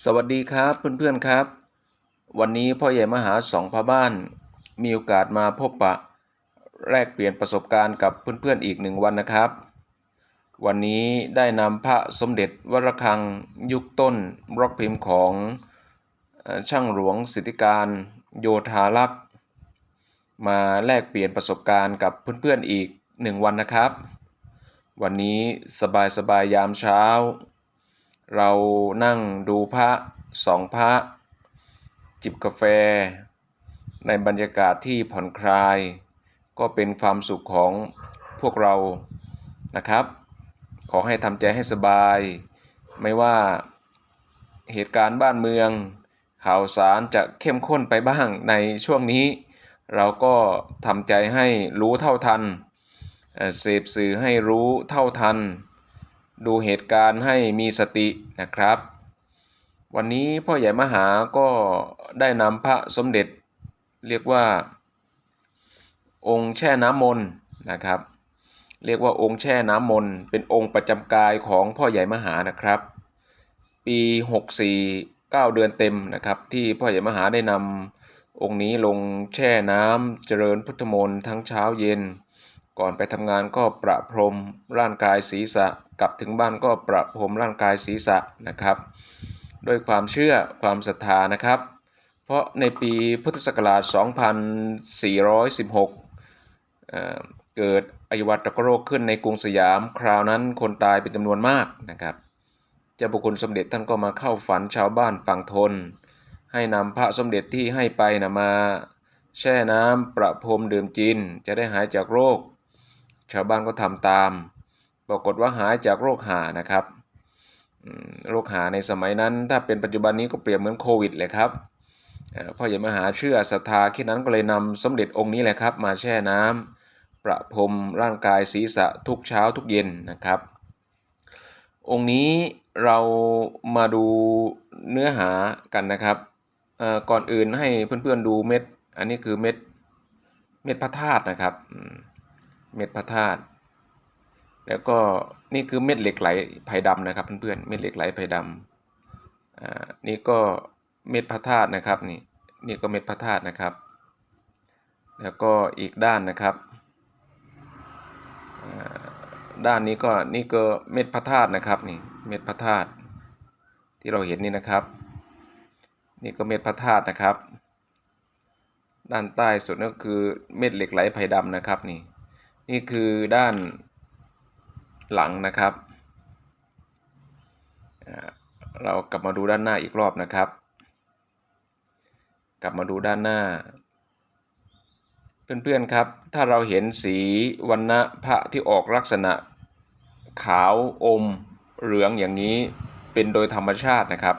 สวัสดีครับเพื่อนๆครับ วันนี้พ่อใหญ่มหาสองพระบ้าน มีโอกาสมาพบปะ แลกเปลี่ยนประสบการณ์กับเพื่อนๆอีกหนึ่งวันนะครับ วันนี้ได้นำพระสมเด็จวรคังยุคต้นบล็อกพิมพ์ของช่างหลวงสิทธิการโยธาลักษ์มาแลกเปลี่ยนประสบการณ์กับเพื่อนๆอีกหนึ่งวันนะครับ วันนี้สบายๆยามเช้า เรานั่งดูพระสองพระจิบกาแฟ ในบรรยากาศที่ผ่อนคลาย ก็เป็นความสุขของพวกเรานะครับ ขอให้ทำใจให้สบาย ไม่ว่าเหตุการณ์บ้านเมือง ข่าวสารจะเข้มข้นไปบ้างในช่วงนี้ เราก็ทำใจให้รู้เท่าทันเสพสื่อให้รู้เท่าทัน ดูเหตุการณ์ให้มีสตินะครับ วันนี้พ่อใหญ่มหาก็ได้นำพระสมเด็จ เรียกว่า องค์แช่น้ำมนต์นะครับ เรียกว่าองค์แช่น้ำมนต์เป็นองค์ประจำกายของพ่อใหญ่มหานะครับ ปี 64 9 เดือนเต็มนะครับ ที่พ่อใหญ่มหาได้นำองค์นี้ลงแช่น้ำเจริญพุทธมนต์ทั้งเช้าเย็น ก่อนไปทำงานก็ประพรมร่างกายศีรษะ กลับถึงบ้านก็ประพรมร่างกายศีรษะนะครับ ด้วยความเชื่อความศรัทธานะครับ เพราะในปีพุทธศักราช 2416เอ่อเกิดอหิวัตโรคขึ้นในกรุงสยาม คราวนั้นคนตายเป็นจำนวนมากนะครับ เจ้าบุคคลสมเด็จท่านก็มาเข้าฝันชาวบ้านฝั่งทน ให้นำพระสมเด็จที่ให้ไปนะมา แช่น้ำประพรมดื่มจินจะได้หายจากโรค ชาวบ้านก็ทำตาม ปรากฏว่าหายจากโรคหานะครับโรคหาในสมัยนั้น ถ้าเป็นปัจจุบันนี้ก็เปรียบเหมือนโควิดเลยครับพ่อใหญ่มหาเชื่อศรัทธาแค่นั้นก็เลยนำสมเด็จองค์นี้แหละครับ มาแช่น้ำประพรมร่างกายศีรษะทุกเช้าทุกเย็นนะครับ องค์นี้เรามาดูเนื้อหากันนะครับก่อนอื่นให้เพื่อนๆดูเม็ด อันนี้คือเม็ดเม็ดพระธาตุนะครับ เม็ดพระธาตุแล้วก็นี่คือเม็ดเหล็กไหลไผ่ดำนะครับเพื่อนๆเม็ดเหล็กไหลไผ่ดำอ่านี่ก็เม็ดพระธาตุนะครับนี่นี่ก็เม็ดพระธาตุนะครับ แล้วก็อีกด้านนะครับอ่าด้านนี้ก็นี่ก็เม็ดพระธาตุนะครับนี่เม็ดพระธาตุที่เราเห็นนี่นะครับ นี่ก็เม็ดพระธาตุนะครับ ด้านใต้สุดก็คือเม็ดเหล็กไหลไผ่ดำนะครับนี่ นี่คือด้านหลังนะครับ เรากลับมาดูด้านหน้าอีกรอบนะครับ กลับมาดูด้านหน้า เพื่อนๆครับ ถ้าเราเห็นสีวันณะพระที่ออกลักษณะขาวอมเหลืองอย่างนี้เป็นโดยธรรมชาตินะครับ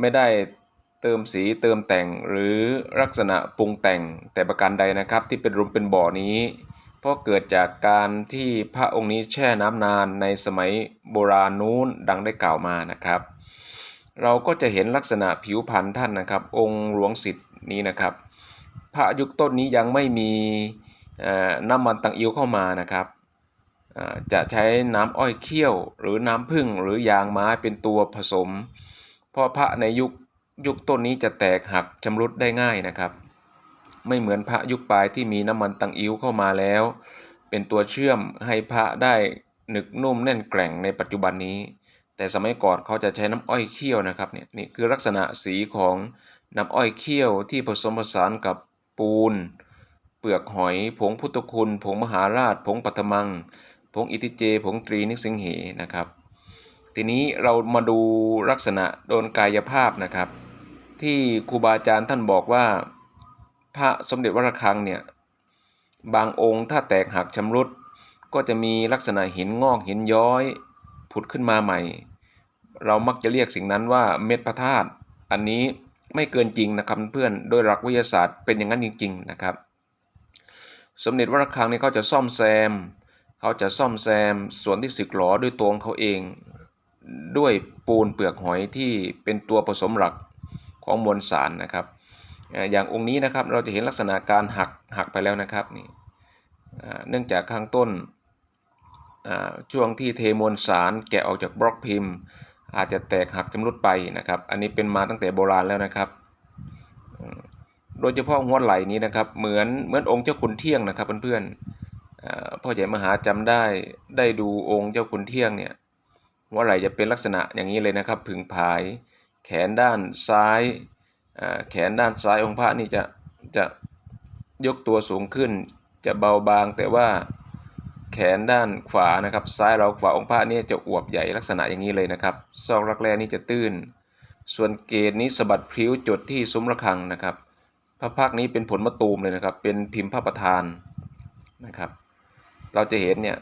ไม่ได้ เติมสีเติมแต่งหรือลักษณะปรุงแต่งแต่ประการใดนะครับ ที่เป็นรุมเป็นบ่อนี้ เพราะเกิดจากการที่พระองค์นี้แช่น้ำนานในสมัยโบราณนู้นดังได้กล่าวมานะครับ เราก็จะเห็นลักษณะผิวพรรณท่านนะครับ องค์หลวงสิทธิ์นี้นะครับ พระยุคต้นนี้ยังไม่มีน้ำมันตังอิวเข้ามานะครับจะใช้น้ำอ้อยเคี่ยว หรือน้ำผึ้งหรือยางไม้เป็นตัวผสม เพราะพระในยุค ยุคต้นนี้จะแตกหักชำรุดได้ง่ายนะครับ ไม่เหมือนพระยุคปลายที่มีน้ำมันตังอิวเข้ามาแล้ว เป็นตัวเชื่อมให้พระได้หนึกนุ่มแน่นแกร่งในปัจจุบันนี้ แต่สมัยก่อนเขาจะใช้น้ำอ้อยเคี่ยวนะครับเนี่ยนี่คือลักษณะสีของน้ำอ้อยเคี่ยวที่ผสมผสานกับปูน เปลือกหอย ผงพุทธคุณ ผงมหาราช ผงปัทมัง ผงอิติเจ ผงตรีนิสิงเหนะครับ ทีนี้เรามาดูลักษณะโดนกายภาพนะครับ ที่ครูบาอาจารย์ท่านบอกว่า พระสมเด็จวรคังเนี่ยบางองค์ถ้าแตกหักชำรุด ก็จะมีลักษณะหินงอกหินย้อย ผุดขึ้นมาใหม่ เรามักจะเรียกสิ่งนั้นว่าเม็ดพระธาตุอันนี้ไม่เกินจริงนะครับเพื่อนโดยหลักวิทยาศาสตร์เป็นอย่างนั้นจริง ๆนะครับ สมเด็จวรคังเนี่ยเขาจะซ่อมแซม เขาจะซ่อมแซมส่วนที่สึกหรอด้วยตัวของเขาเอง ด้วยปูนเปลือกหอยที่เป็นตัวผสมหลัก ของมวลสารนะครับ อย่างองค์นี้นะครับเราจะเห็นลักษณะการหักหักไปแล้วนะครับนี่เนื่องจากข้างต้นช่วงที่เทมวลสารแกะออกจากบล็อกพิมพ์ อาจจะแตกหักชำรุดไปนะครับ อันนี้เป็นมาตั้งแต่โบราณแล้วนะครับโดยเฉพาะหัวไหล่นี้นะครับเหมือนเหมือนองค์เจ้าขุนเที่ยงนะครับเพื่อนๆอ่าพ่อใหญ่มหาจำได้ได้ดูองค์เจ้าขุนเที่ยงเนี่ยหัวไหล่จะเป็นลักษณะอย่างนี้เลยนะครับผึ่งผาย แขนด้านซ้ายแขนด้านซ้ายองค์พระนี่จะจะยกตัวสูงขึ้น จะเบาบางแต่ว่าแขนด้านขวานะครับ ซ้ายเราขวาองค์พระนี่จะอวบใหญ่ลักษณะอย่างนี้เลยนะครับซอกรักแร้นี่จะตื้น ส่วนเกศนี้สะบัดพลิ้วจดที่ซุ้มระฆังนะครับ พระพักนี้เป็นผลมะตูมเลยนะครับ เป็นพิมพ์พระประธานนะครับ เราจะเห็นเนี่ย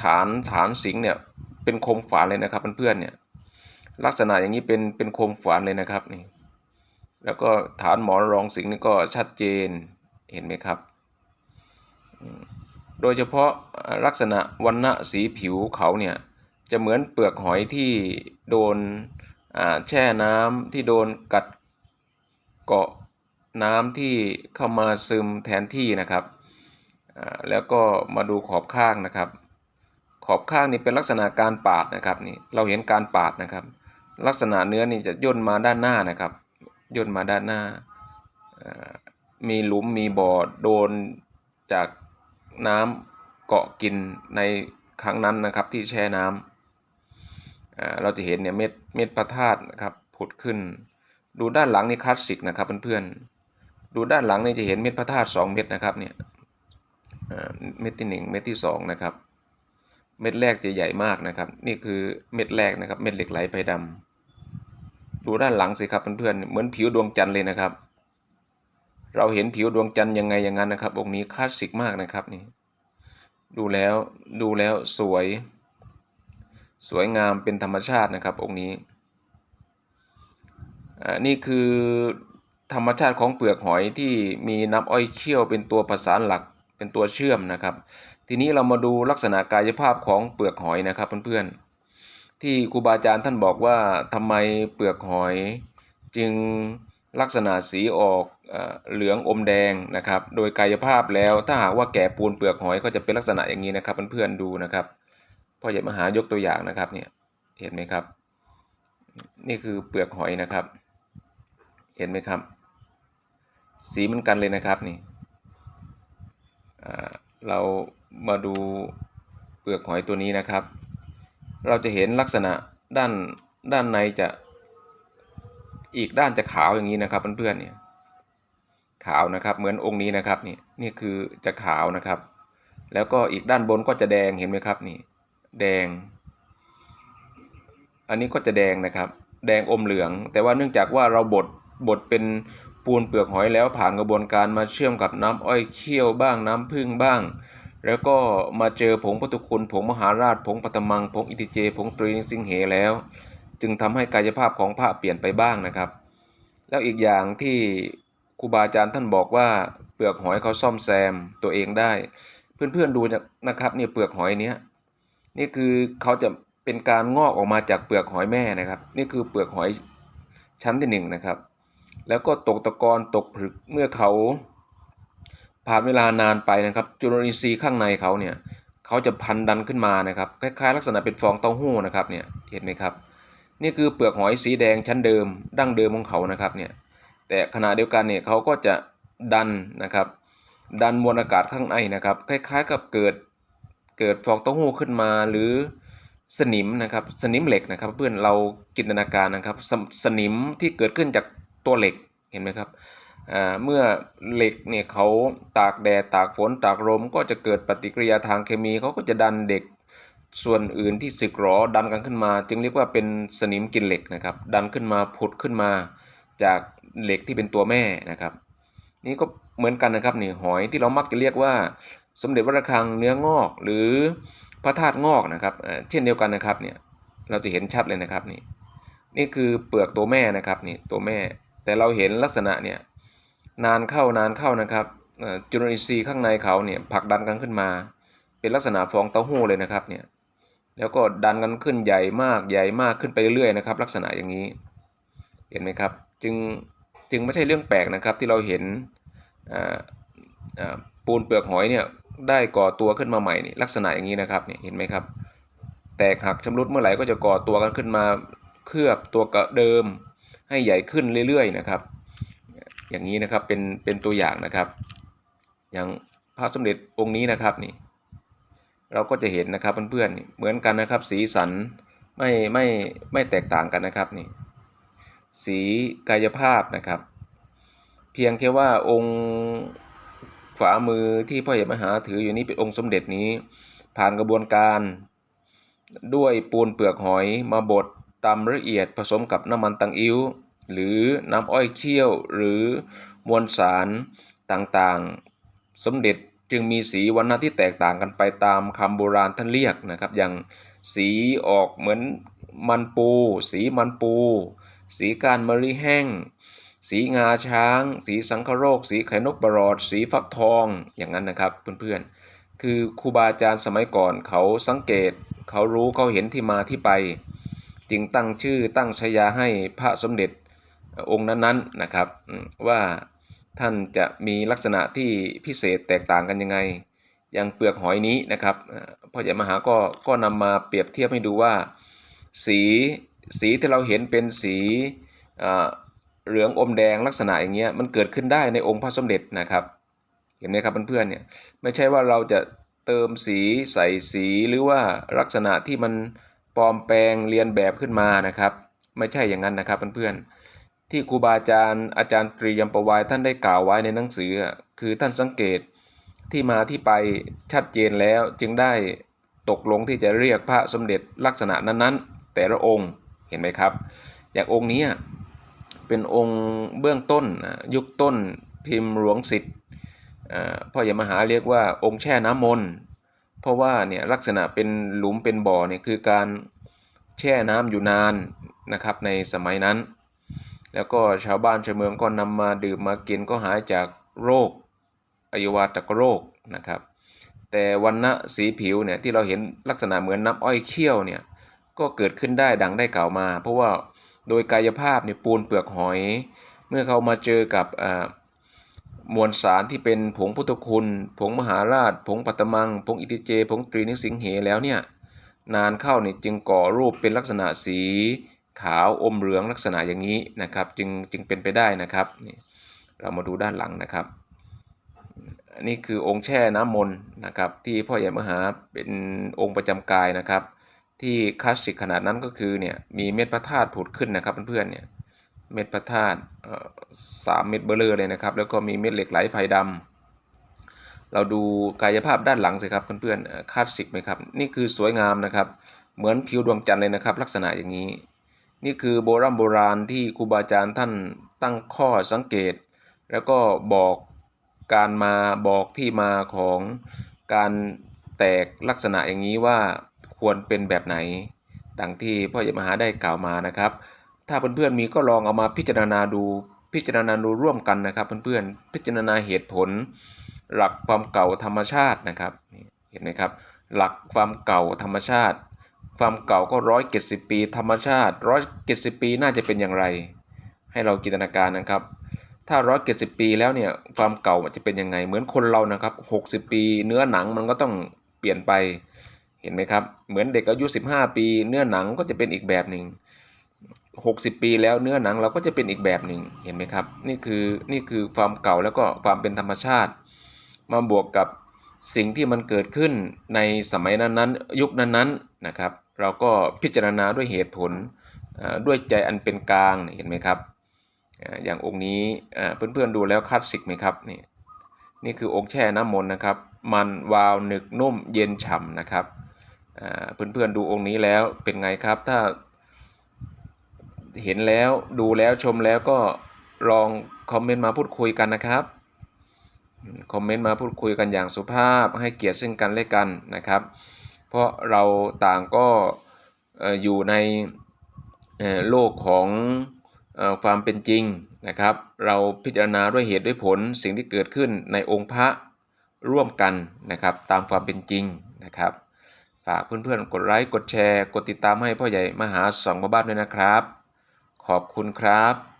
ฐานฐานสิงเนี่ยเป็นคมฝานเลยนะครับเพื่อนๆเนี่ย ลักษณะอย่างนี้เป็นเป็นโคมฝานเลยนะครับนี่แล้วก็ฐานหมอนรองสิงนี่ก็ชัดเจนเห็นไหมครับ โดยเฉพาะลักษณะวันณะสีผิวเขาเนี่ยจะเหมือนเปลือกหอยที่โดนแช่น้ำที่โดนกัดเกาะน้ำที่เข้ามาซึมแทนที่นะครับแล้วก็มาดูขอบข้างนะครับ ขอบข้างนี่เป็นลักษณะการปาดนะครับนี่เราเห็นการปาดนะครับ ลักษณะเนื้อนี่จะย่นมาด้านหน้านะครับย่นมาด้านหน้า มีหลุมมีบ่อโดนจากน้ำเกาะกินในครั้งนั้นนะครับที่แช่น้ำอ่าเราจะเห็นเนี่ยเม็ดเม็ดพระธาตุนะครับผุดขึ้น ดูด้านหลังนี่คลาสสิกนะครับเพื่อนๆดูด้านหลังนี่จะเห็นเม็ดพระธาตุสองเม็ดนะครับเนี่ยเม็ดที่หนึ่งเม็ดที่สองนะครับ เม็ดแรกจะใหญ่มากนะครับ นี่คือเม็ดแรกนะครับ เม็ดเหล็กไหลไฟดำดูด้านหลังสิครับเพื่อนๆเหมือนผิวดวงจันทร์เลยนะครับ เราเห็นผิวดวงจันทร์ยังไงอย่างนั้นนะครับองค์นี้คลาสสิกมากนะครับนี่ ดูแล้วดูแล้วสวย สวยงามเป็นธรรมชาตินะครับ องค์นี้นี่คือธรรมชาติของเปลือกหอยที่มีน้ำอ้อยเคี่ยวเป็นตัวประสานหลักเป็นตัวเชื่อมนะครับ ทีนี้เรามาดูลักษณะกายภาพของเปลือกหอยนะครับเพื่อนๆ ที่ครูบาอาจารย์ท่านบอกว่าทำไมเปลือกหอย จึงลักษณะสีออกเหลืองอมแดงนะครับ โดยกายภาพแล้วถ้าหากว่าแกะปูนเปลือกหอยก็จะเป็นลักษณะอย่างนี้นะครับเพื่อนๆดูนะครับพ่อใหญ่มหายกตัวอย่างนะครับเนี่ยเห็นไหมครับ นี่คือเปลือกหอยนะครับ เห็นไหมครับ สีเหมือนกันเลยนะครับนี่เรา มาดูเปลือกหอยตัวนี้นะครับ เราจะเห็นลักษณะด้านด้านในจะอีกด้านจะขาวอย่างนี้นะครับเพื่อนๆเนี่ยขาวนะครับเหมือนองค์นี้นะครับนี่นี่คือจะขาวนะครับ แล้วก็อีกด้านบนก็จะแดงเห็นไหมครับนี่แดง อันนี้ก็จะแดงนะครับ แดงอมเหลือง แต่ว่าเนื่องจากว่าเราบดบดเป็นปูนเปลือกหอยแล้วผ่านกระบวนการมาเชื่อมกับน้ำอ้อยเคี่ยวบ้างน้ำผึ้งบ้าง แล้วก็มาเจอผงพุทธคุณผงมหาราชผงปตมังผงอิติเจผงตรีนิสิงเหแล้ว จึงทำให้กายภาพของพระเปลี่ยนไปบ้างนะครับ แล้วอีกอย่างที่ครูบาอาจารย์ท่านบอกว่าเปลือกหอยเขาซ่อมแซมตัวเองได้ เพื่อนๆดูนะครับเนี่ยเปลือกหอยเนี้ยนี่คือเขาจะเป็นการงอกออกมาจากเปลือกหอยแม่นะครับ นี่คือเปลือกหอยชั้นที่หนึ่งนะครับแล้วก็ตกตะกอนตกผลึกเมื่อเขา ผ่านเวลานานไปนะครับ จุลินทรีย์ข้างในเขาเนี่ยเขาจะพันดันขึ้นมานะครับคล้ายๆ ลักษณะเป็นฟองเต้าหู้นะครับเนี่ยเห็นไหมครับ นี่คือเปลือกหอยสีแดงชั้นเดิม ดั้งเดิมของเขานะครับเนี่ยแต่ขณะเดียวกันเนี่ยเขาก็จะดันนะครับ ดันมวลอากาศข้างในนะครับ คล้ายๆ กับเกิดเกิดฟองเต้าหู้ขึ้นมาหรือสนิมนะครับสนิมเหล็กนะครับ เพื่อนเราจินตนาการนะครับสสนิมที่เกิดขึ้นจากตัวเหล็กเห็นไหมครับ เมื่อเหล็กเนี่ยเขาตากแดดตากฝนตากลมก็จะเกิดปฏิกิริยาทางเคมีเขาก็จะดันเด็กส่วนอื่นที่สึกหรอดันกันขึ้นมา จึงเรียกว่าเป็นสนิมกินเหล็กนะครับ ดันขึ้นมาผุดขึ้นมาจากเหล็กที่เป็นตัวแม่นะครับ นี่ก็เหมือนกันนะครับนี่หอยที่เรามักจะเรียกว่า สมเด็จวัดระฆังเนื้องอก หรือพระธาตุงอกนะครับเอ่อเช่นเดียวกันนะครับเนี่ยเราจะเห็นชัดเลยนะครับนี่นี่คือเปลือกตัวแม่นะครับนี่ตัวแม่ แต่เราเห็นลักษณะเนี่ย นานเข้านานเข้านะครับจุลินทรีย์ข้างในเขาเนี่ยผลักดันกันขึ้นมา เป็นลักษณะฟองเต้าหู้เลยนะครับเนี่ยแล้วก็ดันกันขึ้นใหญ่มากใหญ่มากขึ้นไปเรื่อยๆนะครับ ลักษณะอย่างนี้ เห็นไหมครับ จึงจึงไม่ใช่เรื่องแปลกนะครับที่เราเห็นปูนเปลือกหอยเนี่ยได้ก่อตัวขึ้นมาใหม่นี่ลักษณะอย่างนี้นะครับเนี่ยเห็นไหมครับ แตกหักชำรุดเมื่อไหร่ก็จะก่อตัวกันขึ้นมาเคลือบตัวเดิม ให้ใหญ่ขึ้นเรื่อยๆนะครับ อย่างนี้นะครับเป็นเป็นตัวอย่างนะครับ อย่างพระสมเด็จองค์นี้นะครับนี่เราก็จะเห็นนะครับเพื่อนๆเหมือนกันนะครับ สีสันไม่ไม่ไม่แตกต่างกันนะครับนี่สีกายภาพนะครับ เพียงแค่ว่าองค์ขวามือที่พ่อใหญ่มหาถืออยู่นี้เป็นองค์สมเด็จนี้ ผ่านกระบวนการ ด้วยปูนเปลือกหอยมาบดตำละเอียดผสมกับน้ำมันตังอิ้ว หรือน้ำอ้อยเคี่ยวหรือมวลสารต่างๆ สมเด็จจึงมีสีวันณะที่แตกต่างกันไปตามคำโบราณท่านเรียกนะครับ อย่างสีออกเหมือนมันปู สีมันปู สีการมะลิแห้ง สีงาช้าง สีสังคโรค สีไข่นกบรอด สีฟักทองอย่างนั้นนะครับเพื่อนๆ คือครูบาอาจารย์สมัยก่อนเขาสังเกต เขารู้เขาเห็นที่มาที่ไป จึงตั้งชื่อตั้งชยาให้พระสมเด็จ องค์นั้นๆนะครับว่าท่านจะมีลักษณะที่พิเศษแตกต่างกันยังไง อย่างเปลือกหอยนี้นะครับพ่อใหญ่มหาก็ก็นำมาเปรียบเทียบให้ดูว่า สีสีที่เราเห็นเป็นสีเอ่อเหลืองอมแดงลักษณะอย่างเงี้ยมันเกิดขึ้นได้ในองค์พระสมเด็จนะครับเห็นไหมครับเพื่อนๆเนี่ยไม่ใช่ว่าเราจะเติมสีใส่สีหรือว่าลักษณะที่มันปลอมแปลงเรียนแบบขึ้นมานะครับ ไม่ใช่อย่างนั้นนะครับเพื่อนๆ ที่ครูบาอาจารย์อาจารย์ตรียมประวายท่านได้กล่าวไว้ในหนังสือ คือท่านสังเกตที่มาที่ไปชัดเจนแล้วจึงได้ตกลงที่จะเรียกพระสมเด็จลักษณะนั้นๆ แต่ละองค์เห็นไหมครับ อย่างองค์นี้เป็นองค์เบื้องต้นยุคต้นพิมพ์หลวงสิทธิ์พ่อใหญ่มหาเรียกว่าองค์แช่น้ำมนต์เพราะว่าเนี่ยลักษณะเป็นหลุมเป็นบ่อเนี่ยคือการแช่น้ำอยู่นานนะครับในสมัยนั้น แล้วก็ชาวบ้านชาวเมืองก็นำมาดื่มมากินก็หายจากโรคอวัยวาตกโรคนะครับ แต่วันณะสีผิวเนี่ยที่เราเห็นลักษณะเหมือนน้ำอ้อยเคี่ยวเนี่ยก็เกิดขึ้นได้ดังได้กล่าวมา เพราะว่าโดยกายภาพเนี่ยปูนเปลือกหอย เมื่อเขามาเจอกับมวลสารที่เป็นผงพุทธคุณ ผงมหาราช ผงปัตตมัง ผงอิติเจ ผงตรีนิสิงเหแล้วเนี่ยนานเข้าเนี่ยจึงก่อรูปเป็นลักษณะสี ขาวอมเหลืองลักษณะอย่างนี้นะครับ จึงจึงเป็นไปได้นะครับนี่เรามาดูด้านหลังนะครับนนี้คือองค์แช่น้ำมนต์นะครับ ที่พ่อใหญ่มหาเป็นองค์ประจำกายนะครับ ที่คลาสสิกขนาดนั้นก็คือเนี่ยมีเม็ดพระธาตุผุดขึ้นนะครับเพื่อนๆเนี่ยเม็ดพระธาตุสามเม็ดเบลอเลยนะครับ แล้วก็มีเม็ดเหล็กไหลไผ่ดำเราดูกายภาพด้านหลังสิครับเพื่อนๆคลาสสิกไหมครับ นี่คือสวยงามนะครับ เหมือนผิวดวงจันทร์เลยนะครับ ลักษณะอย่างนี้ นี่คือโบราณโบราณที่ครูบาอาจารย์ท่านตั้งข้อสังเกต แล้วก็บอกการมาบอกที่มาของการแตกลักษณะอย่างนี้ว่าควรเป็นแบบไหน ดังที่พ่อใหญ่มหาได้กล่าวมานะครับ ถ้าเพื่อนๆมีก็ลองเอามาพิจารณาดูพิจารณาดูร่วมกันนะครับ เพื่อนๆพิจารณาเหตุผล หลักความเก่าธรรมชาตินะครับเห็นไหมครับ หลักความเก่าธรรมชาติ ความเก่าก็ร้อยเจ็ดสิบปี ธรรมชาติร้อยเจ็ดสิบปีน่าจะเป็นอย่างไร ให้เราจินตนาการนะครับ ถ้าร้อยเจ็ดสิบปีแล้วเนี่ยความเก่ามันจะเป็นยังไง เหมือนคนเรานะครับหกสิบปี เนื้อหนังมันก็ต้องเปลี่ยนไปเห็นไหมครับ เหมือนเด็กอายุสิบห้าปี เนื้อหนังก็จะเป็นอีกแบบหนึ่ง60ปีแล้วเนื้อหนังเราก็จะเป็นอีกแบบหนึ่งเห็นไหมครับ นี่คือนี่คือความเก่าแล้วก็ความเป็นธรรมชาติ มาบวกกับสิ่งที่มันเกิดขึ้นในสมัยนั้นๆ ยุคนั้นๆนะครับ เราก็พิจารณาด้วยเหตุผลด้วยใจอันเป็นกลางเห็นไหมครับอย่างองค์นี้เพื่อนๆดูแล้วคลาสสิกไหมครับนี่นี่คือองค์แช่น้ำมนต์นะครับ มันวาวหนึกนุ่มเย็นฉ่ำนะครับเพื่อนๆดูองค์นี้แล้วเป็นไงครับถ้าเห็นแล้วดูแล้วชมแล้วก็ลองคอมเมนต์มาพูดคุยกันนะครับคอมเมนต์มาพูดคุยกันอย่างสุภาพให้เกียรติซึ่งกันและกันนะครับ เพราะเราต่างก็อยู่ในโลกของความเป็นจริงนะครับ เราพิจารณาด้วยเหตุด้วยผลสิ่งที่เกิดขึ้นในองค์พระร่วมกันนะครับตามความเป็นจริงนะครับฝากเพื่อนๆ กดไลค์ กดแชร์ กดติดตามให้พ่อใหญ่มหาสองบ้านด้วยนะครับ ขอบคุณครับ